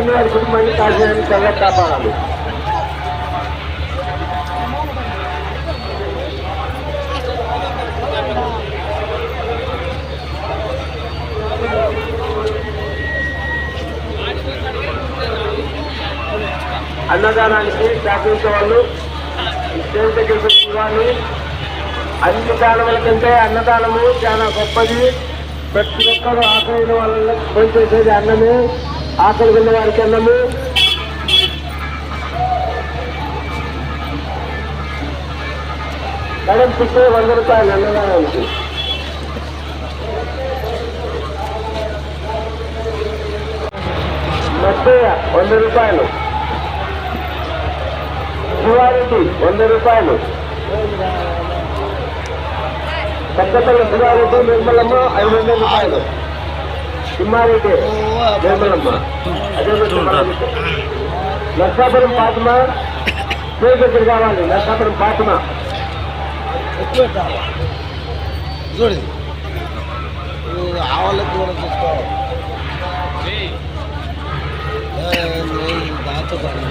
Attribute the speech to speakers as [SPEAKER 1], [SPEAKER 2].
[SPEAKER 1] వారిని వారి కుటుంబాన్ని కాశీయాన్ని చల్లగా కాపాడాలి. అన్నదానానికి సహకరించే వాళ్ళు స్టేజ్ దగ్గరికి వచ్చిన వాళ్ళు అన్ని దానముల కంటే అన్నదానము చాలా గొప్పది. ప్రతి ఒక్కరు ఆకలి వాళ్ళ పనిచేసేది అన్నమే. ఆకలి ఉన్న వారికి అన్నము మేడం పిచ్చే వంద రూపాయలు అన్నదానానికి. మత్తయ్య వంద రూపాయలు. శివారెడ్డి వంద రూపాయలు. పక్కతల శివారెడ్డి నిర్మలమ్మ ఐదు వందల రూపాయలు. సింహారెడ్డి. నిర్మలమ్మ నర్సాపురం పాతమ? పేరు దగ్గర కావాలి నర్సాపురం పాతమ?
[SPEAKER 2] చూడండి ఆవాళ్ళకి కూడా చూసుకోవాలి దాంతో పాటు